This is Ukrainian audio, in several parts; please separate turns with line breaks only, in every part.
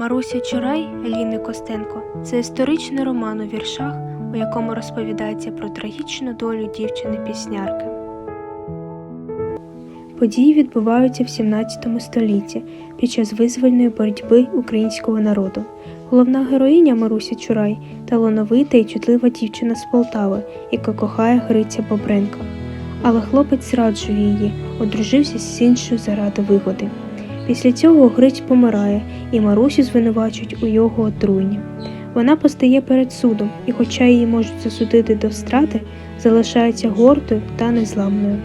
Маруся Чурай Еліни Костенко це історичний роман у віршах, у якому розповідається про трагічну долю дівчини-піснярки. Події відбуваються в 17 столітті під час визвольної боротьби українського народу. Головна героїня Маруся Чурай талановита і чутлива дівчина з Полтави, яка кохає Гриця Бобренка. Але хлопець зраджує її, одружився з іншою заради вигоди. Після цього Гриць помирає, і Марусю звинувачують у його отруєнні. Вона постає перед судом, і, хоча її можуть засудити до страти, залишається гордою та незламною.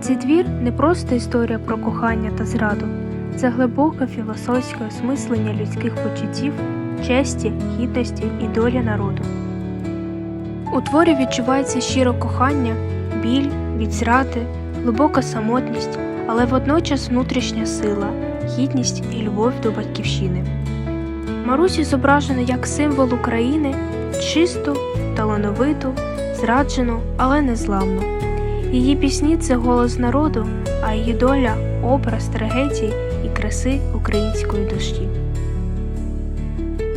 Цей твір не просто історія про кохання та зраду, це глибоке філософське осмислення людських почуттів, честі, гідності і долі народу. У творі відчувається щиро кохання, біль, від зради, глибока самотність, але водночас внутрішня сила, гідність і любов до батьківщини. Марусю зображено як символ України, чисту, талановиту, зраджену, але незламну. Її пісні це голос народу, а її доля образ трагедії і краси української душі.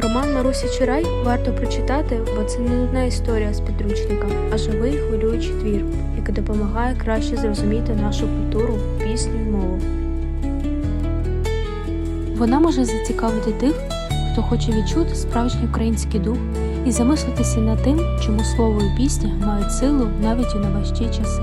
Роман Марусі Чурай варто прочитати, бо це не нудна історія з підручника, а живий хвилюючий твір, який допомагає краще зрозуміти нашу культуру, пісню і мову.
Вона може зацікавити тих, хто хоче відчути справжній український дух і замислитися над тим, чому слово і пісня мають силу навіть у найважчі часи.